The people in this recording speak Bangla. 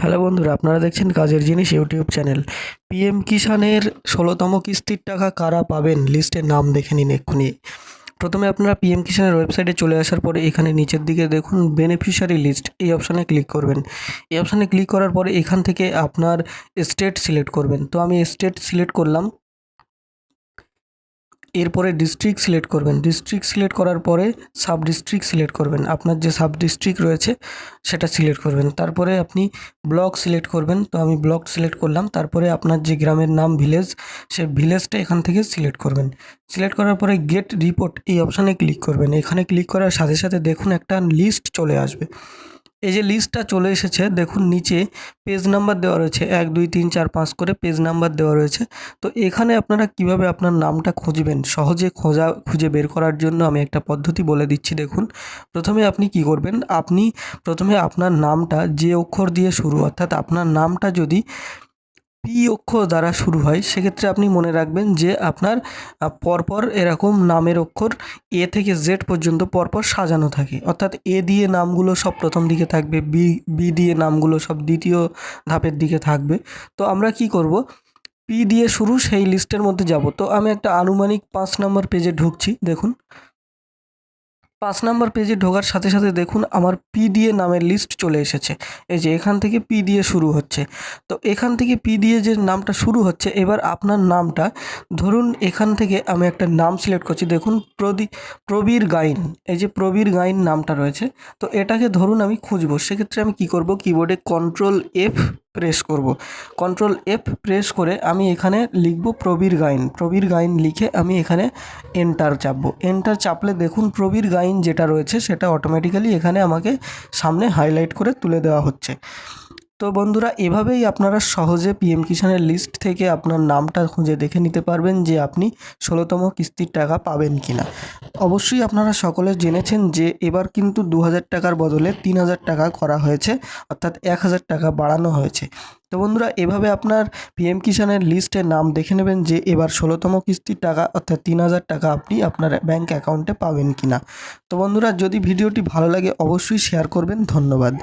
হ্যালো বন্ধুরা, আপনারা দেখছেন কাজের জিনিস ইউটিউব চ্যানেল। পিএম কিষানের ষোলোতম কিস্তির টাকা কারা পাবেন? লিস্টের নাম দেখে নিন এক্ষুনি। প্রথমে আপনারা পিএম কিষানের ওয়েবসাইটে চলে আসার পরে এখানে নিচের দিকে দেখুন বেনিফিশিয়ারি লিস্ট। এই অপশানে ক্লিক করবেন। এই অপশানে ক্লিক করার পরে এখান থেকে আপনার স্টেট সিলেক্ট করবেন। তো আমি স্টেট সিলেক্ট করলাম। এরপরে ডিস্ট্রিক্ট সিলেক্ট করবেন। ডিস্ট্রিক্ট সিলেক্ট করার পরে সাব ডিস্ট্রিক্ট সিলেক্ট করবেন। আপনার যে সাব ডিস্ট্রিক্ট রয়েছে, সেটা সিলেক্ট করবেন। তারপরে আপনি ব্লক সিলেক্ট করবেন। তো আমি ব্লক সিলেক্ট করলাম। তারপরে আপনার যে গ্রামের নাম ভিলেজ সে ভিলেজটা এখান থেকে সিলেক্ট করবেন। সিলেক্ট করার পরে গেট রিপোর্ট এই অপশানে ক্লিক করবেন। এখানে ক্লিক করার সাথে সাথে দেখুন একটা লিস্ট চলে আসবে। এই যে লিস্টটা চলে এসেছে, দেখুন নিচে পেজ নাম্বার দেওয়া রয়েছে, এক, দুই, তিন, চার, পাঁচ করে পেজ নাম্বার দেওয়া রয়েছে। তো এখানে আপনারা কীভাবে আপনার নামটা খুঁজবেন? সহজে খোঁজা, খুঁজে বের করার জন্য আমি একটা পদ্ধতি বলে দিচ্ছি, দেখুন। প্রথমে আপনি কি করবেন? আপনি প্রথমে আপনার নামটা যে অক্ষর দিয়ে শুরু, অর্থাৎ আপনার নামটা যদি পি অক্ষর দ্বারা শুরু হয়, সেক্ষেত্রে আপনি মনে রাখবেন যে আপনার পরপর এরকম নামের অক্ষর এ থেকে জেড পর্যন্ত পরপর সাজানো থাকে। অর্থাৎ এ দিয়ে নামগুলো সব প্রথম দিকে থাকবে, বি বি দিয়ে নামগুলো সব দ্বিতীয় ধাপের দিকে থাকবে। তো আমরা কি করব? পি দিয়ে শুরু, সেই লিস্টের মধ্যে যাব। তো আমি একটা আনুমানিক পাঁচ নম্বর পেজে ঢুকছি, দেখুন। পাঁচ নাম্বার পেজে ঢোকার সাথে সাথে দেখুন আমার পি দিয়ে নামের লিস্ট চলে এসেছে। এই যে এখান থেকে পি দিয়ে শুরু হচ্ছে। তো এখান থেকে পি দিয়ে যে নামটা শুরু হচ্ছে, এবার আপনার নামটা ধরুন এখান থেকে আমি একটা নাম সিলেক্ট করছি। দেখুন প্রদী, প্রবীর গাইন। এই যে প্রবীর গাইন নামটা রয়েছে। তো এটাকে ধরুন আমি খুঁজবো। সেক্ষেত্রে আমি কি করব? কিবোর্ডে কন্ট্রোল এফ প্রেস করব। কন্ট্রোল এফ প্রেস করে আমি এখানে লিখব প্রবীর গাইন। প্রবীর গাইন লিখে আমি এখানে এন্টার চাপবো। এন্টার চাপলে দেখুন প্রবীর গাইন যেটা রয়েছে সেটা অটোমেটিক্যালি এখানে আমাকে সামনে হাইলাইট করে তুলে দেওয়া হচ্ছে। তো বন্ধুরা, এভাবেই আপনারা সহজে পিএম কিষানের লিস্ট থেকে আপনার নামটা খুঁজে দেখে নিতে পারবেন যে আপনি ষোলোতম কিস্তির টাকা পাবেন কি না অবশ্যই আপনারা সকলে জেনেছেন যে এবার কিন্তু দু হাজার টাকার বদলে তিন হাজার টাকা করা হয়েছে, অর্থাৎ এক হাজার টাকা বাড়ানো হয়েছে। তো বন্ধুরা, এভাবে আপনার পিএম কিষানের লিস্টে নাম দেখে নেবেন যে এবার ষোলোতম কিস্তির টাকা, অর্থাৎ তিন হাজার টাকা আপনি আপনার ব্যাঙ্ক অ্যাকাউন্টে পাবেন কি না তো বন্ধুরা, যদি ভিডিওটি ভালো লাগে, অবশ্যই শেয়ার করবেন। ধন্যবাদ।